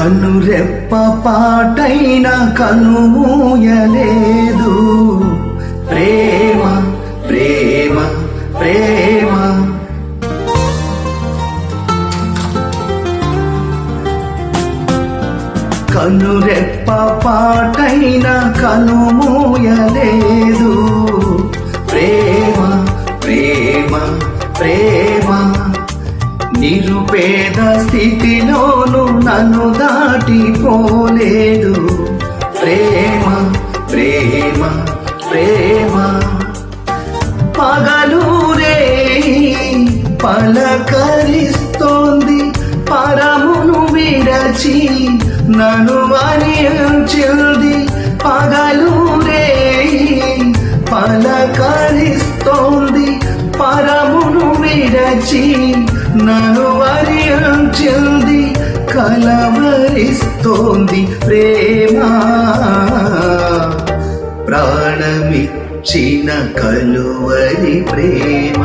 కనురెప్ప పాటైన కనుమూయలేదు. ప్రేమ ప్రేమ ప్రేమ. కనురెప్ప పాటైన కనుమూయలేదు. నిరుపేద స్థితిలోను నన్ను దాటిపోలేదు. ప్రేమ ప్రేమ ప్రేమ. పగలూరే పలకరిస్తోంది పరమును విరచి నన్ను వరించింది పగలూరే పలకరిస్తోంది పరమును విరచి నన్ను వరించింది కలవరిస్తోంది ప్రేమ. ప్రాణమిచ్చిన కలువరి ప్రేమ.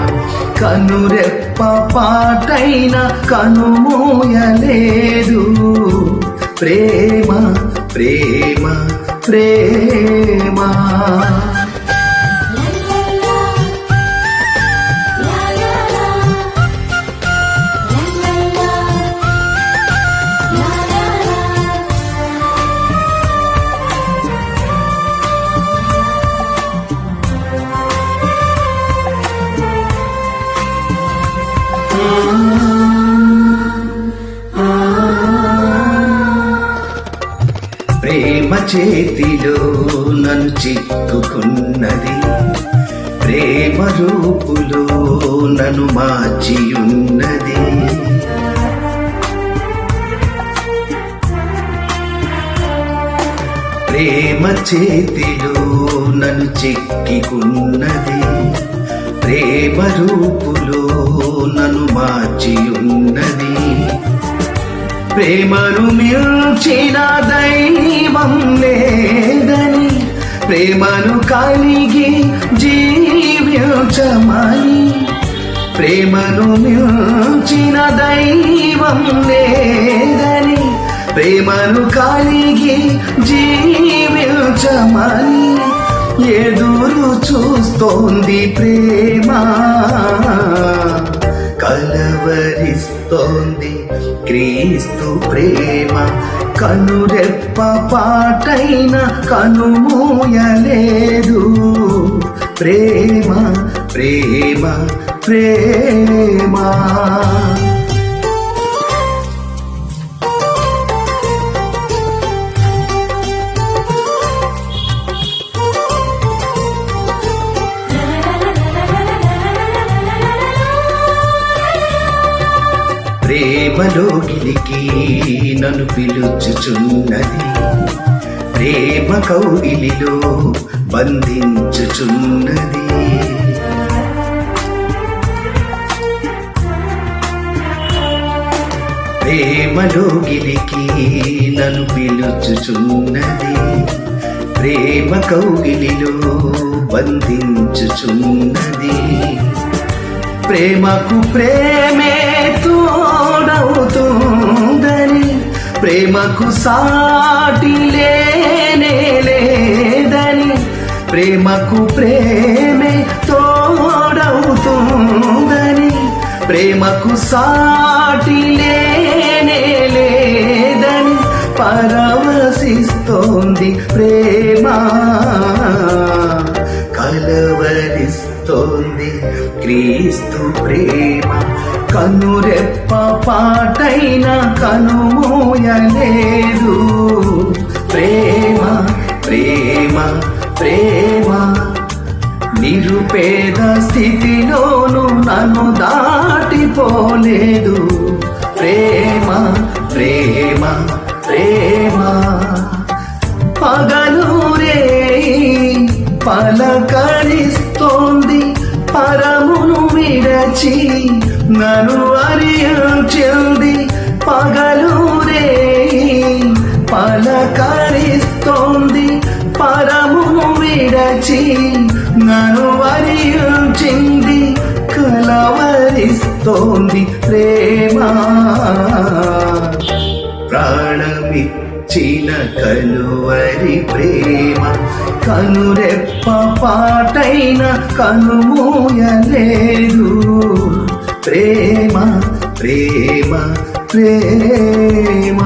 కనురెప్ప పాటైన కనుమూయలేదు ప్రేమ ప్రేమ ప్రేమ. ప్రేమ చేతిలో నన్ను చిక్కుకున్నది. ప్రేమ రూపులో నన్ను మార్చి ఉన్నది ప్రేమ చేతిలో నన్ను చిక్కుకున్నది. ప్రేమ రూపులో మార్చియున్నది. ప్రేమను మిల్చిన దైవం లేదని ప్రేమను కలిగి జీవించమని ప్రేమను మిల్చిన దైవం లేదని ప్రేమను కలిగి జీవించమని ఎదురు చూస్తోంది ప్రేమ. కలవరిస్తోంది క్రీస్తు ప్రేమ. కనురెప్ప పాటైన కనుమూయలేదు ప్రేమ ప్రేమ ప్రేమ. ప్రేమలోగిలికి నన్ను పిలుచుచున్నది. ప్రేమ కౌగిలిలో బంధించుచున్నది. ప్రేమలోగిలికి నన్ను పిలుచుచున్నది. ప్రేమ కౌగిలిలో బంధించుచున్నది. ప్రేమకు ప్రేమే ప్రేమకు సాటి లేనే లేదని ప్రేమకు ప్రేమే తోడవుతుందని ప్రేమకు సాటి లేనే లేదని పరవశిస్తోంది ప్రేమ. కలవరిస్తోంది క్రీస్తు ప్రేమ. కనురెప్ప పాటైన కనుము ప్రేమ నిరుపేద స్థితిలోను నన్ను దాటిపోలేదు. ప్రేమ ప్రేమ ప్రేమ. పగలూరే పలకరిస్తోంది పరమును విడచి నన్ను అరియుంచింది పగలు ఉంది ప్రేమ. ప్రాణమిచ్చిన కలువరి ప్రేమ. కనురెప్ప పాటైన కనుమూయలేదు ప్రేమ ప్రేమ ప్రేమ.